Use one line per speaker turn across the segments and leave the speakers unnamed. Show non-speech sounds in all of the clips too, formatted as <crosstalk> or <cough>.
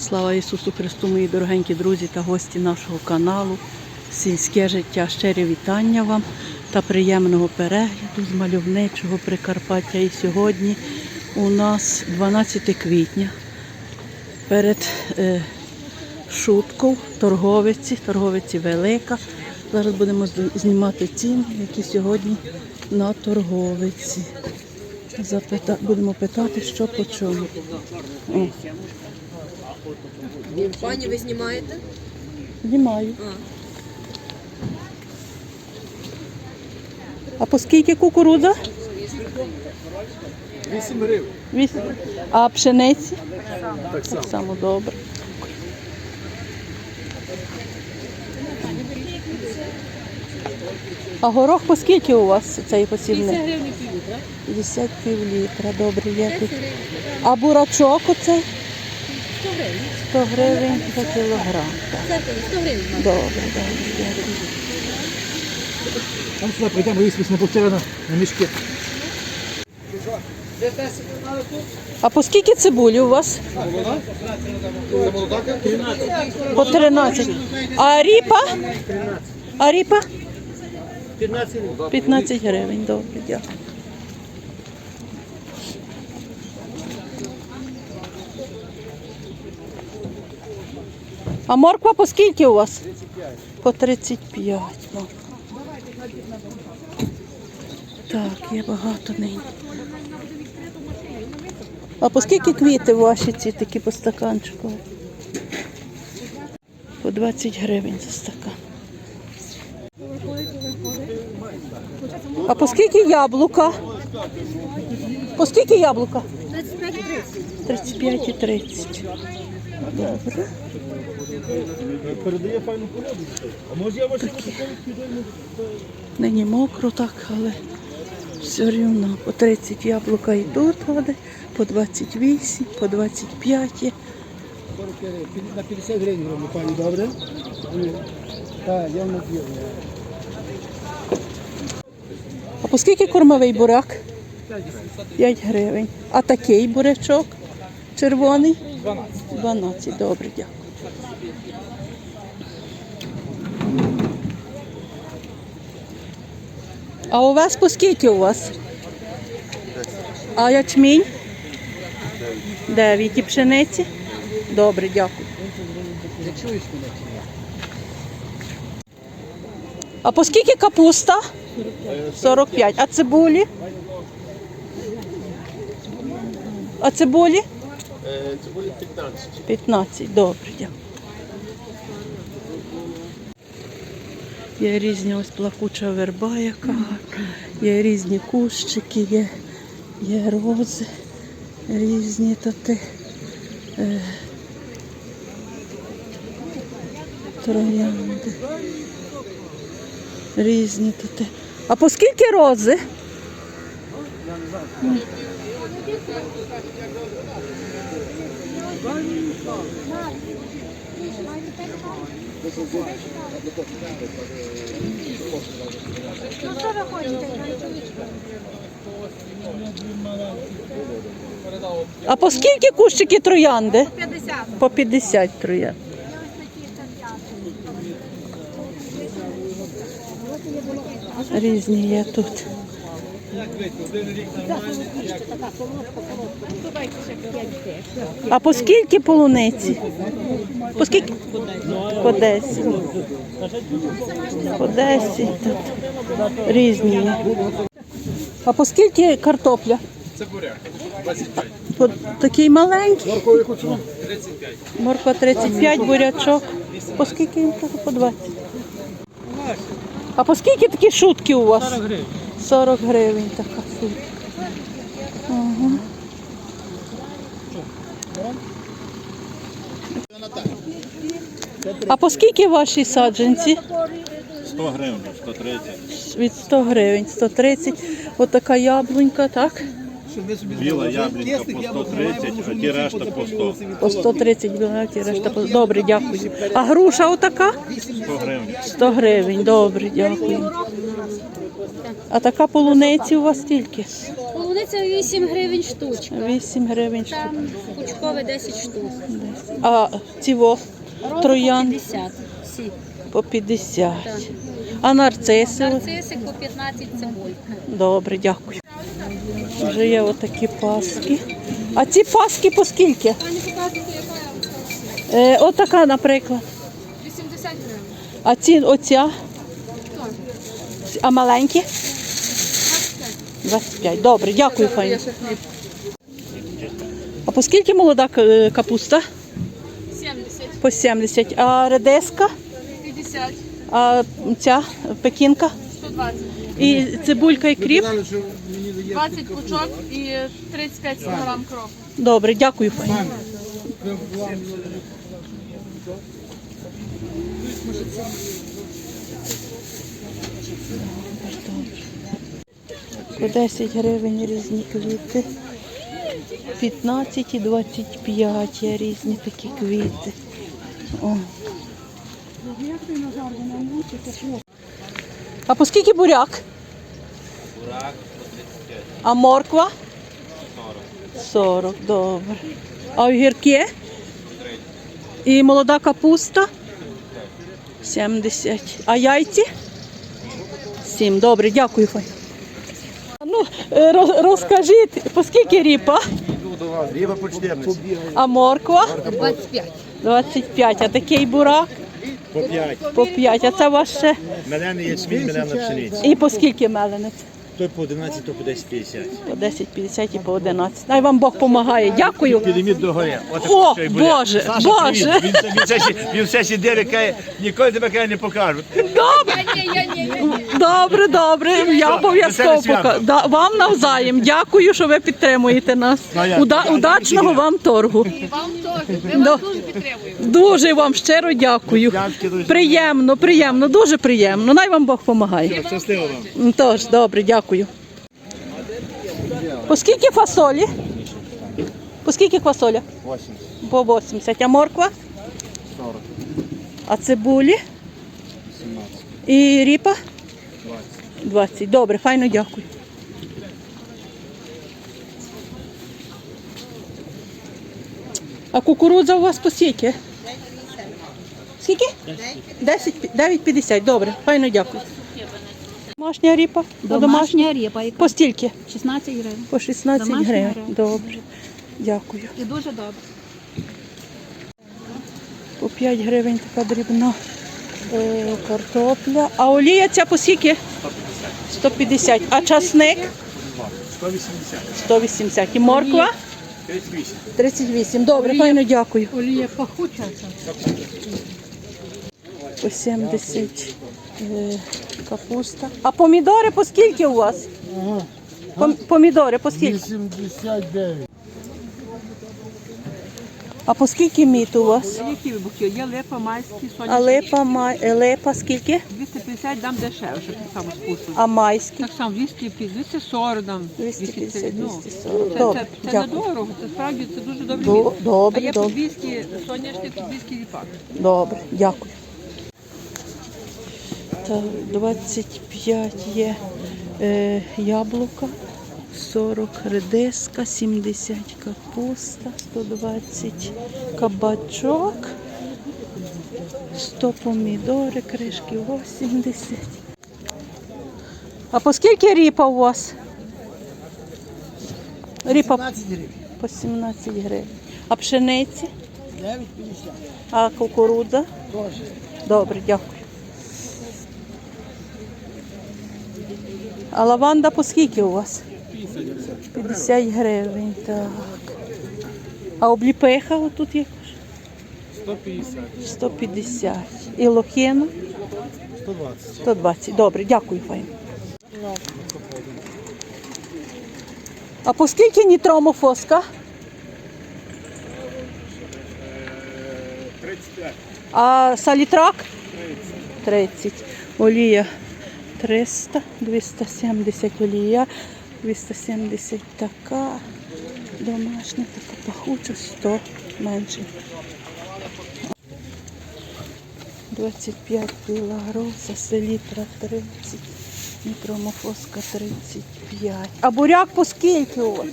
Слава Ісусу Христу, мої дорогенькі друзі та гості нашого каналу. Сільське життя. Щирі вітання вам та приємного перегляду з мальовничого Прикарпаття. І сьогодні у нас 12 квітня. Перед е, шуткою торговиці, торговиці велика. Зараз будемо знімати ціни, які сьогодні на торговиці. Запита... Будемо питати, що по чому. О,
Пані, ви знімаєте?
знімаю.
А.
А по скільки кукурудза?
8 гривень.
Вісім. А пшениці?
Так само.
Так само добре. А горох по скільки у вас цей посівний? 50 гривень пів літра. 50 пів літра, добре, є. А бурачок оцей? 100 гривень. 100 гривень за кілограм. Так.
100 гривень.
Добре, добре.
Сюди прийдемо, висвість на повчерена на мішки.
А по скільки цибулі у вас? По 13. А ріпа? А ріпа? 15 гривень, добре, дякую. А морква по скільки у вас? По 35. морква. Так, є багато нині. А по скільки квіти ваші ці такі по стаканчику? По 20 гривень за стакан. А по скільки яблука? По скільки яблука? 35 і 30.
Передає файну породу. А може я ваші фотоколи
Нині мокро так, але все рівно. По 30 яблука і тут води, по 28, по 25 є.
на 50 гривень роблю, пані, добре? Так, я вам дію.
А по скільки кормовий бурак? 5 гривень. А такий бурячок червоний?
12.
12. Добре, дякую. А у вас по скільки у вас? А ячмінь? 9. І пшениці? Добре, дякую. А по скільки капуста? 45. А цибулі? А цибулі?
Це буде 15.
15. Добре, дякую. Є різні ось плакуча верба, яка. Є різні кущики, є, є рози, різні тоти. Е, троянди. Різні тоти. А по скільки рози? А по скільки кущики троянди?
50.
По 50 троянд. Різні є тут. А по скільки полуниці? По скільки? По 10. По 10 тут. Різні є. А по скільки картопля?
Це буряк. 25.
По такий маленький.
Моркові кучу.
Морква 35, бурячок. По скільки їм? По 20. А по скільки такі шутки у вас? 40
гривень.
40 гривень така шутка. Ага. А по скільки ваші саджанці?
100 гривень, 130.
Від 100 гривень, 130. Отака яблунька, так?
Біла яблінка по 130, а ті решта по 100.
По 130 білеті, решта по... Добре, дякую. А груша отака?
100 гривень.
100 гривень, добре, дякую. А така полуниці у вас тільки?
Полуниця Полуниця 8 гривень штучка.
8 гривень штук.
Там пучкове 10 штук.
А ціво
Рози
Троян.
по 50. Всі.
по 50. А нарциси?
Нарцисик по 15 цибулька.
Добре, дякую. Вже є отакі паски. А ці паски по скільки? Е, отака, наприклад.
80 гривень.
А ці оця? А маленькі? 25. Добре, дякую, пані. А по скільки молода е, капуста?
70,
По 70. А редиска?
50,
А ця пекінка?
120.
І цибулька і кріп?
20 пучок і 35 кг кропу.
Добре, дякую, пані. По 10 гривень різні квіти. 15 і 25 є різні такі квіти. О. А по скільки буряк? А морква? 40, добре. А огірки? І молода капуста? 70. А яйці? 7. Добре, дякую. Фай. Ну, е, роз- розкажіть, по скільки ріпа?
По 14.
А морква?
25.
25. А такий бурак?
По 5.
По 5. А це ваше?
Мелений ячмінь, мелена пшениця.
І по скільки меленець?
Той по 11, то по 10,50.
По 10,50 і по 11. Най вам Бог допомагає. Дякую.
Підеміть до гори.
О,
що й.
Боже,
Саша,
Боже.
Він, він, все, ще- він все ще каже, ніколи тебе каже, не покажуть.
Добре. Добре, добре. Я обов'язково
свято.
покажу. Да, вам навзаєм. Дякую, що ви підтримуєте нас.
Ну, а як?
Уда-
Я-
удачного
я-
вам торгу.
Вам теж. Ми
Да.
вас дуже підтримуємо.
Дуже вам щиро дякую.
Дякую дуже.
Приємно, приємно, дуже приємно. Най вам Бог допомагає.
Щасливо вам.
Тож, добре, дякую. По скільки фасолі? По скільки фасоля?
80.
По 80. А морква?
40.
А цибулі?
17.
І ріпа?
20.
20. Добре, файно дякую. А кукурудза у вас по скільки? Скільки? 10. 9,50. Добре, файно дякую. Домашня ріпа?
Домашня ріпа, яка
По стільки?
16 гривень.
По 16
Домашня
гривень. Добре. Дякую.
І дуже добре.
По 5 гривень така дрібна е, картопля. А олія ця по скільки? 150. А часник?
180.
180. І морква?
38.
38. Добре, файно дякую.
Олія пахуча.
По 70 е, капуста. А помідори по скільки у вас? Пом- Помідори по скільки?
89.
А по скільки міт у вас?
Які вибухи? Є липа, майські,
А
соняшник.
липа, май, е, липа скільки?
250 дам дешевше, так само спусту.
А майські?
Так само 200, 240 дам.
250,
ну,
240.
Це,
Добре,
це, це
дякую.
недорого, це справді це дуже добре.
До-
місце.
добре,
а є по
добре.
200 соняшник, по 200 ріпак.
Добре, дякую. Так, 25 є е, яблука, 40 редиска, 70 капуста, 120 кабачок, 100 помідори, кришки 80. А по скільки ріпа у вас? Ріпа
15 гривень.
по 17 гривень. А пшениці?
9,50.
А кукурудза? Добре, дякую. А лаванда по скільки у вас? 50 гривень, так. А обліпиха отут є?
150.
150. І лохина?
120.
120. Добре, дякую, файно. А по скільки нітромофоска?
35.
А салітрак? 30. Олія 300, 270 олія, 270 така. Домашня така пахуча, 100 менше. 25 біла груса, селітра 30. Мікромофоска 35. А буряк по скільки у вас?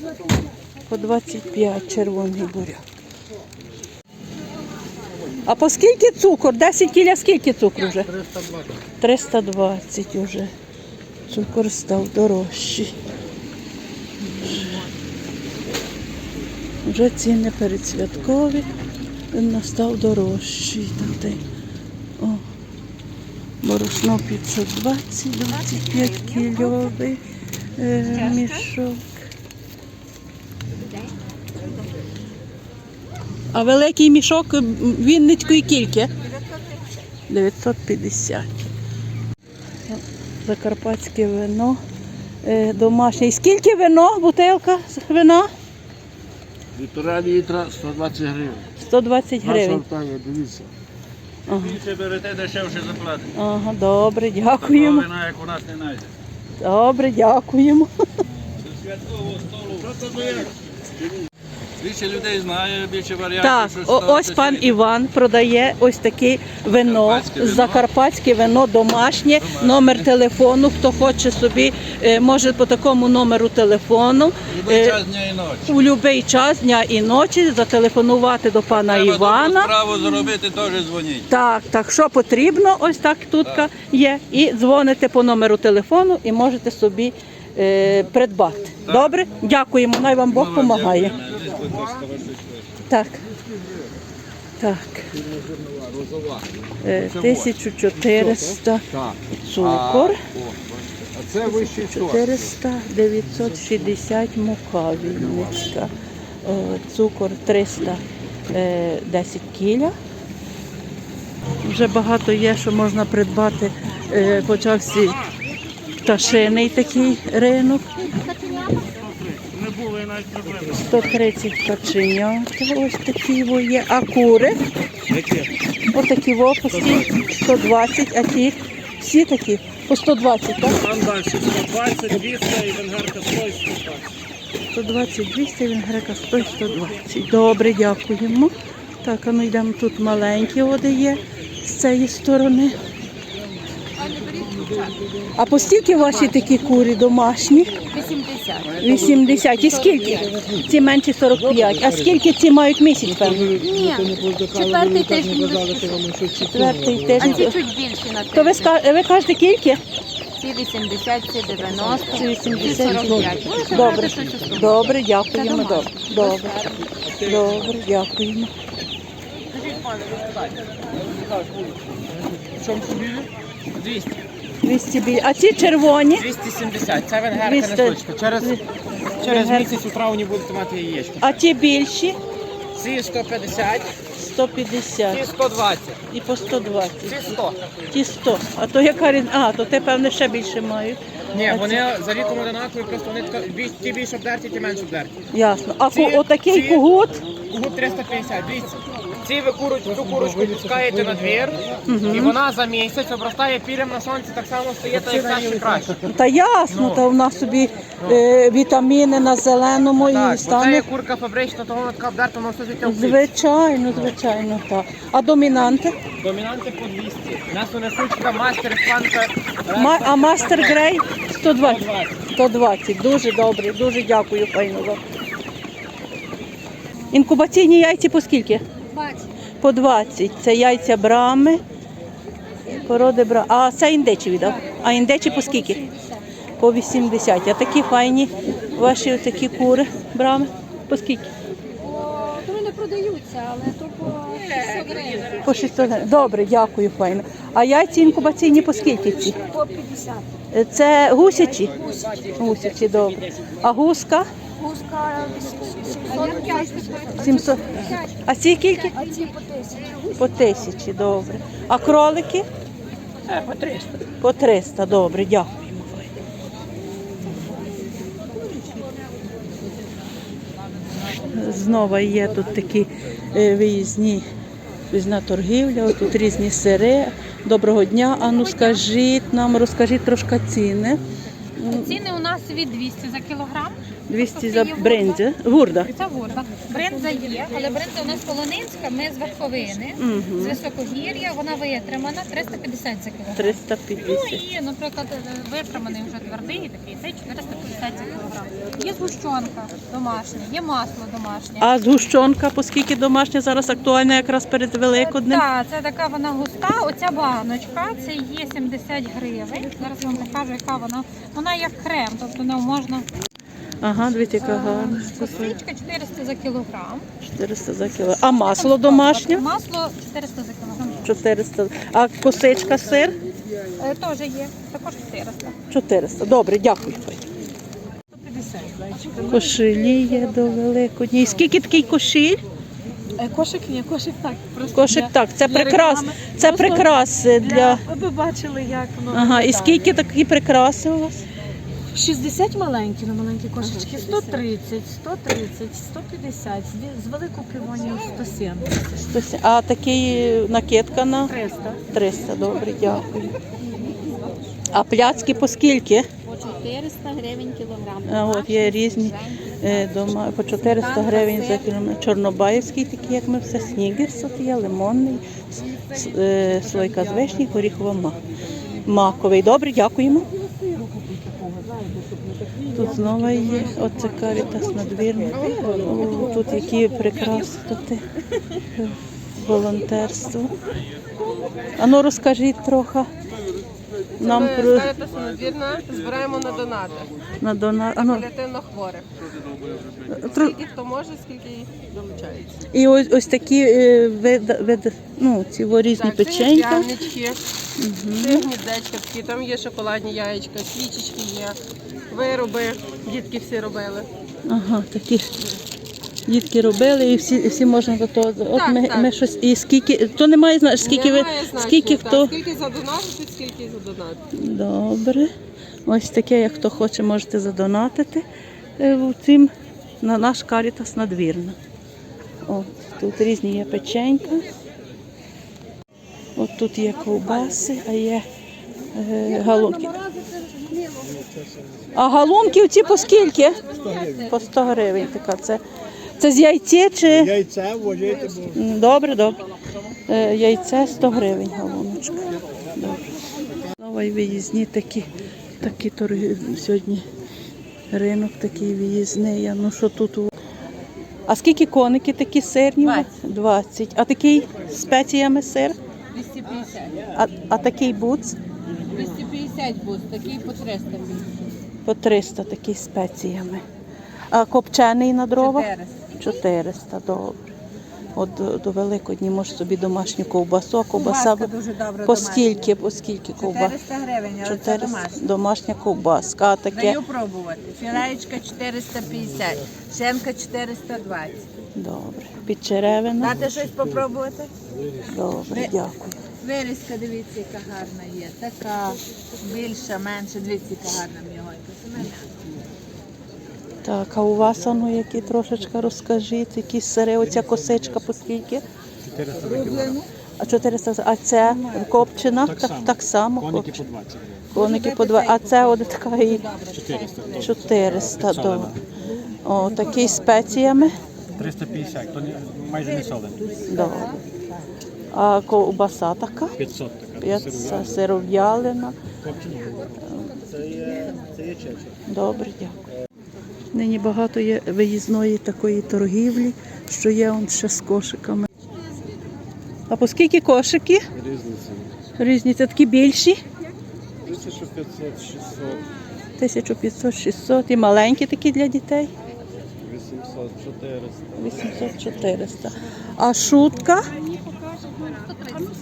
По 25 червоний буряк. А по скільки цукор? 10 кіля скільки цукру вже? 320. 320 вже. Цукор став дорожчий. Вже ціни передсвяткові, він став дорожчий. Й- О, борошно 520, 25 кільовий е, мішок. А великий мішок Вінницької кільки? 950. Закарпатське вино е, домашнє. І скільки вино, бутилка вина?
Півтора літра 120 гривень.
120 гривень.
дивіться.
Більше берете, дешевше заплатите.
Ага, добре, дякуємо.
Вина, як у нас не знайде.
Добре, дякуємо.
Більше людей знає, більше варіантів.
Так,
що
о- ось пан. Іван продає ось таке вино,
вино.
закарпатське вино домашнє, номер телефону. Хто хоче собі, е, може по такому номеру телефону.
Любий
е,
час дня і ночі.
У будь-який час дня і ночі зателефонувати до пана
Треба добру
Івана.
справу зробити, теж дзвоніть.
Так, так, що потрібно, ось так тут є. І дзвоните по номеру телефону і можете собі е, придбати. Добре? Дякуємо. Най вам Бог допомагає. Так. Так. Е, 1400 цукор.
А це вищий сорт.
400, 960 мука вінницька. Цукор 300, е, 10 кіля. Вже багато є, що можна придбати. Е, Почався пташиний такий ринок. 130 пташенят, ось такі во є. А кури? Ось такі во, 120, а ті всі такі по 120, так?
Там далі 120, 200 і венгерка 100 і 120.
120, 200, він грека 100, 120. Добре, дякуємо. Так, а ну йдемо тут маленькі води є з цієї сторони. А по скільки ваші такі курі домашні?
80.
80. І скільки? Ці менші 45. А скільки ці мають місяць, певно?
Ні, четвертий тиждень
Четвертий
А
тиждень.
ці чуть більші на
То ви,
тиждень.
ска- ви кажете кільки?
Ці 80, ці 90,
Ці 80.
ці 45. Ну,
Добре,
щось
добре, дякуємо. Добре, добре, добре, дякуємо.
В чому тобі? 200.
200 біль. А ці червоні?
270. Це венгерка
200.
не штучка. Через, через
Венгерка.
місяць у травні будете мати яєчко.
А ті більші?
Ці 150,
150
ці 120,
і по 120.
ці 100.
Ті 100. А то яка різниця? А, то те, певне, ще більше мають.
Ні,
А
вони за віком одинакові, просто вони більш- ті більш обдерті, ті менш обдерті.
Ясно. А
Ці-
отакий
ці-
кугут?
Кугут 350, дивіться. Ці ви куру, цю курочку пускаєте на двір, і вона за місяць обростає пірем на сонці, так само стає, та як краще краще.
Та ясно, та в нас собі е, вітаміни на зеленому і
Так, бо це
стане.
є курка фабрична, то вона така обдерта, вона все життя вкрить.
Звичайно, звичайно, так. А домінанти?
Домінанти по 200. У нас вони сучка, мастер, іспанка.
Ма- а мастер грей 120. 120. Дуже добре, дуже дякую, за. Інкубаційні яйці по скільки?
20.
По 20. Це яйця брами. Породи бра. А це індечі віддав. А індечі по скільки? По 80. А такі файні ваші такі кури брами. По скільки?
Вони не продаються, але то по 600 гривень.
По 600 гривень. Добре, дякую, файно. А яйці інкубаційні по скільки ці?
По 50.
Е, Це гусячі? Гусячі, добре. А гуска?
Гуска 750.
700. А ці скільки?
А ці по 1000.
По тисячі, добре. А кролики? По 300. По 300, добре, дякуємо. Знову є тут такі е, виїзні, виїзна торгівля, тут різні сири. Доброго дня. А ну скажіть нам, розкажіть трошки ціни.
Ціни у нас від 200 за кілограм.
200 за бринзі. Гурда.
Це ворда. Бринза є, але бринза у нас полонинська, ми з верховини, з високогір'я, вона витримана 350 за кілограм.
350.
Ну і, наприклад, витриманий вже твердий такий, цей 450 за кілограм. Є згущенка домашня, є масло домашнє.
А згущенка, оскільки домашня зараз актуальна якраз перед Великоднем.
Так, це така вона густа. Оця баночка, це є 70 гривень. Зараз я вам покажу, яка вона. Вона як крем, тобто не можна.
Ага, дивіться, яка гарна.
Косичка 400 за кілограм.
400 за кіло. А масло домашнє?
Масло 400 за кілограм.
400. А косичка сир?
Е, Теж є, також 400.
400. Добре, дякую. Кошелі є до Великодня. І скільки такий кошіль?
Е, Кошик ні, кошик так. Просто
Кошик
для-
так, це
для
прикрас.
реклами.
Це
Просто
прикраси для.
Ви б бачили, як воно.
Ага, і
виглядає.
скільки такі прикраси у вас?
60 маленькі на маленькі кошечки, 130, 130, 150, з велику півонію 170.
Хтось- А такий накидка на
300.
300. Добре, дякую. А пляцки по скільки?
По 400 гривень кілограм.
А, от є різні е, дома по 400 гривень за кілометр. Чорнобаївський такий, як ми все, снігерс от є, лимонний, с- е, слойка з вишні, горіхова ма. Маковий. Добре, дякуємо. Тут знову є. Оце карітас надвірна. Тут які прикраси тут волонтерство. А ну розкажіть трохи нам про
Каритас надвірна, збираємо на донати
на дона. А ну,
паліативно хворих.
тро-
Скільки хто може, скільки долучається.
І ось, ось такі е, вид, вид, ну, ці різні
Так, це є
печенька.
прянички, це гніздечка такі, там є шоколадні яєчка, свічечки є, вироби, дітки всі робили.
Ага, такі дітки робили і всі, всі можна до того. От
Так,
ми,
так.
ми щось. І скільки, то немає знаєш, скільки ви,
значення,
скільки
так,
хто.
Скільки задонатити, скільки задонатити.
Добре. Ось таке, як хто хоче, можете задонатити е, цим на наш карітас надвірна. От, тут різні є печенька. От тут є ковбаси, а є е, галунки. А галунки ці по скільки? По 100 гривень така. Це, це з яйця чи?
Яйця вважайте,
Добре, добре. Е, Яйце 100 гривень галуночка. Добре. Знову й виїзні такі, такі торги сьогодні. Ринок такий виїзний. А ну що тут? А скільки коники такі сирні? 20. 20. А такий з спеціями сир?
250.
А, а такий буц?
250 бус, такий по 300.
По 300 такий з спеціями. А копчений на дрова?
400.
400, добре. От до, до Великодні можеш собі домашню ковбасу, а ковбаса
дуже добре
по скільки, по скільки ковбас?
400 гривень, але це
400.
домашнє.
Домашня ковбаска, а таке
Даю пробувати. Філеєчка 450, шенка 420.
добре. Підчеревина.
Дати щось попробувати?
Добре, дякую.
Вирізка, дивіться, яка гарна є. Така більша, менша, дивіться, яка гарна м'ягонька. Це мене.
Так, а у вас ану які трошечки розкажіть, які сири, оця косичка по скільки? 400 за. А 400, а це копчена? Так, так само. Коники по 20. Коники по 20. А це от така і 400. 400, добре. О, такий з спеціями.
350, то не- майже не солений.
Добре. А ковбаса така?
500 така.
500 сиров'ялина.
це є, це є чече.
Добре, дякую. Нині багато є виїзної такої торгівлі, що є он ще з кошиками. А по скільки кошики?
Різниця.
Різні, це такі більші?
1500, 600,
1500, 600 і маленькі такі для дітей?
800, 400.
800, 400. А шутка?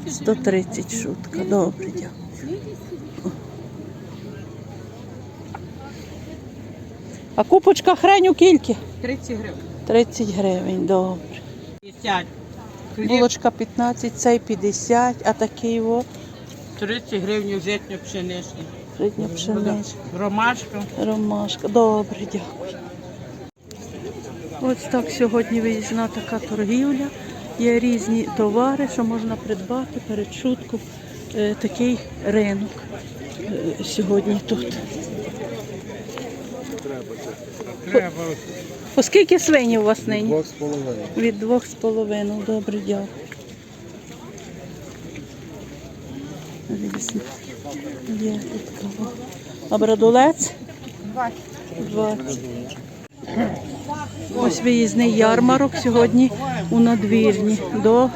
130 шутка. Добре, дякую. А купочка хреню кільки?
30 гривень.
30 гривень, добре.
50.
Булочка 15, цей 50, а такий о,
30 гривень житньо пшеничні.
середня пшеничка,
Ромашка.
ромашка. Добре, дякую. Ось так сьогодні виїзна така торгівля. Є різні товари, що можна придбати перед шутком. Е, такий ринок е, сьогодні тут. Оскільки свині у вас нині? Двох з половиною. Від двох з половиною. Добре, дякую. Є тут кого. А брадулець? 20. Ось виїзний ярмарок сьогодні у надвірні до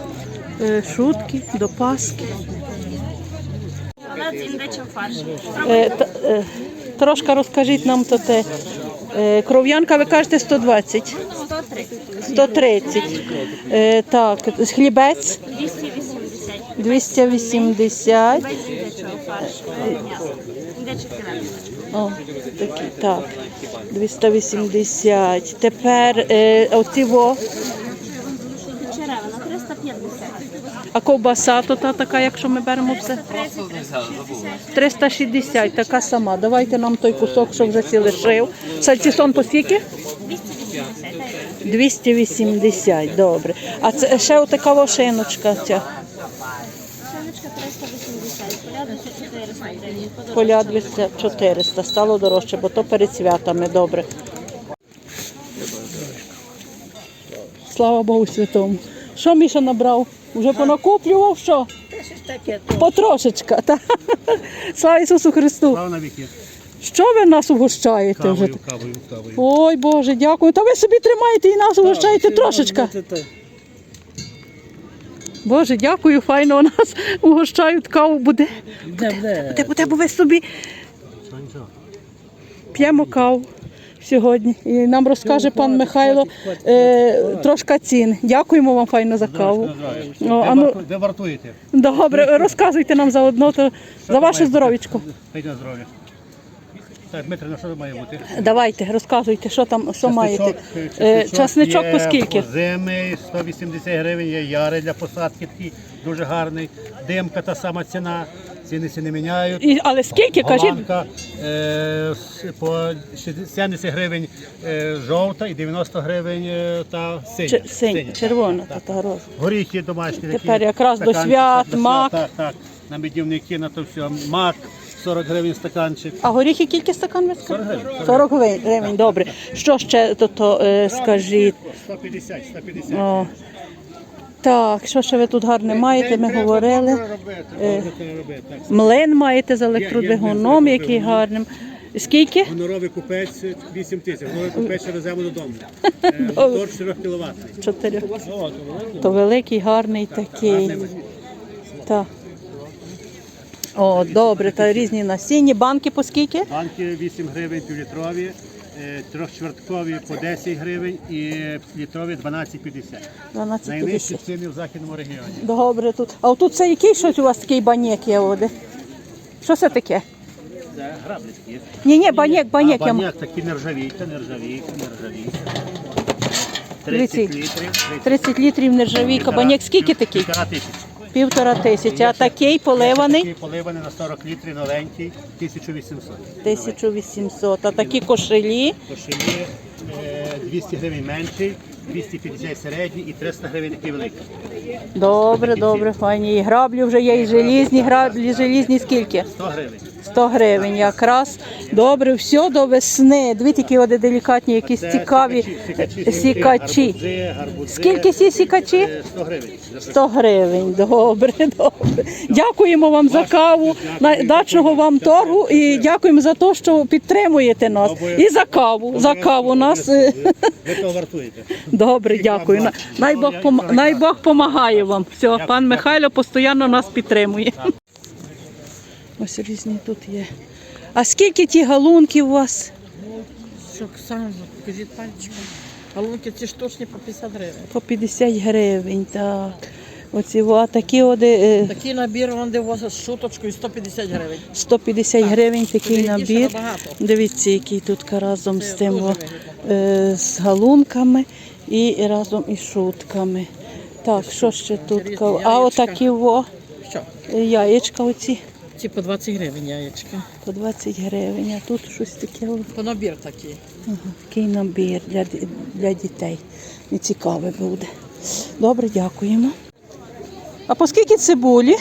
е, шутки, до Паски. Е, та- е, Трошки розкажіть нам то те. Е, Кров'янка, ви кажете 120? 130. Е, так, хлібець 280. О, такі, так. 280. Тепер е, оці во.
Черевина 350.
А ковбаса то та така, якщо ми беремо все? 360, така сама. Давайте нам той кусок, що вже ці лишив. Сальцісон по скільки? 280, добре. А це ще отака вошиночка ця. Полядвиця 400. Стало дорожче, бо то перед святами, добре. Слава Богу святому. Що Міша набрав? Уже понакуплював що? Потрошечка. Та? Слава Ісусу Христу.
Слава на віки.
Що ви нас угощаєте вже?
Кавою, кавою, кавою.
Ой, Боже, дякую. Та ви собі тримаєте і нас угощаєте трошечка. Боже, дякую, файно у нас угощають каву. Буде. Буде, буде, бо ви собі п'ємо каву сьогодні. І нам розкаже пан Михайло е, трошки цін. Дякуємо вам файно за каву. О, а ну,
Де вартуєте?
добре, розказуйте нам заодно то, за ваше здоров'ячко.
Здоров'я. Так, Дмитро, на що має бути?
Давайте, розказуйте, що там, що маєте.
Часничок,
Е, Часничок по скільки?
Зими 180 гривень, є яри для посадки такий, дуже гарний. Димка та сама ціна, ціни ці не міняють.
І, але скільки, кажіть?
Голландка е, с- по 60 70 гривень е, жовта і 90 гривень е, та синя.
Ч- Синь,
Синя.
червона та та розова.
Горіхи домашні. такі,
Тепер якраз до
стаканчик,
свят,
так,
мак.
Так, так, на медівники, на то все. Мак 40 гривень стаканчик.
А горіхи кільки стакан ви
40 гривень.
40 гривень, гривень, добре. Що ще то, то е, скажіть?
150, 150.
О. Так, що ще ви тут гарне маєте? Ми говорили. Е, Млин маєте з електродвигуном, який гарним. Скільки?
Гоноровий купець 8 тисяч. Гоноровий купець ще веземо додому. <laughs> Е, Мотор 4 кВт.
Чотири. То великий, гарний такий. Так. О, добре, та різні насіння. Банки по скільки?
Банки 8 гривень півлітрові, е, трьохчверткові по 10 гривень і літрові 12,50.
12,50.
Найнижчі ціни в західному регіоні.
Добре тут. А отут це який щось у вас такий банєк є води? Що це таке?
Це граблицькі.
Ні, ні, банєк, банєк.
А
я м-
баняк такі нержавійка, нержавійка, нержавійка. 30
Дивіться,
літрів.
30 літрів нержавійка. Банєк скільки такий?
Півтора тисячі.
Півтора тисячі. А такий поливаний?
Такий поливаний на 40 літрів, новенький, 1800.
1800. А такі кошелі?
Кошелі е, 200 гривень менший, 250 середній і 300 гривень такий великий.
Добре, добре, файні. І граблі вже є, і желізні. Граблі желізні скільки?
100 гривень.
100 гривень якраз. Добре, все до весни. Дві такі от делікатні, якісь цікаві
сікачі, гарбузи.
Скільки ці сікачі?
Е, 100 гривень.
100 гривень. Добре, <laughs> добре. Дякуємо вам за каву, дачного вам торгу і дякуємо за те, що підтримуєте нас. І за каву. За каву нас. е,
Ви того вартуєте.
Добре, дякую. Най Бог помагає вам. Все, пан Михайло постійно нас підтримує. Ось різні тут є. А скільки ті галунки у вас?
Оксана, покажіть пальчиком. Галунки ці штучні по 50 гривень.
По 50 гривень, так. Оці а такі оди, е,
Такий набір вон де у вас з шуточкою 150 гривень.
150 гривень такий
Це
набір. Дивіться, який тут разом з тим о, е, з галунками і разом із шутками. Так, що ще тут? А отакі во,
Що?
е, яєчка оці
Ці по 20 гривень яєчка.
по 20 гривень, а тут щось таке.
По набір такий.
Ага, такий набір для, для дітей. І цікаве буде. Добре, дякуємо. А по скільки цибулі?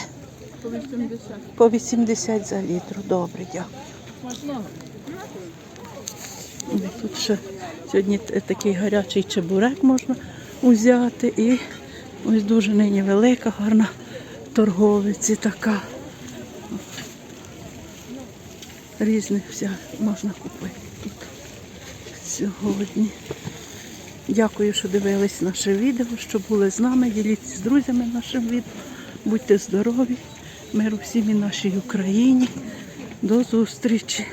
По 80. По 80 за літр. Добре, дякую. Тут ще Сьогодні такий гарячий чебурек можна взяти. І ось дуже нині велика, гарна торговиці така. Різних вся можна купити тут сьогодні. Дякую, що дивились наше відео, що були з нами. Діліться з друзями нашим відео. Будьте здорові, миру всім і нашій Україні. До зустрічі!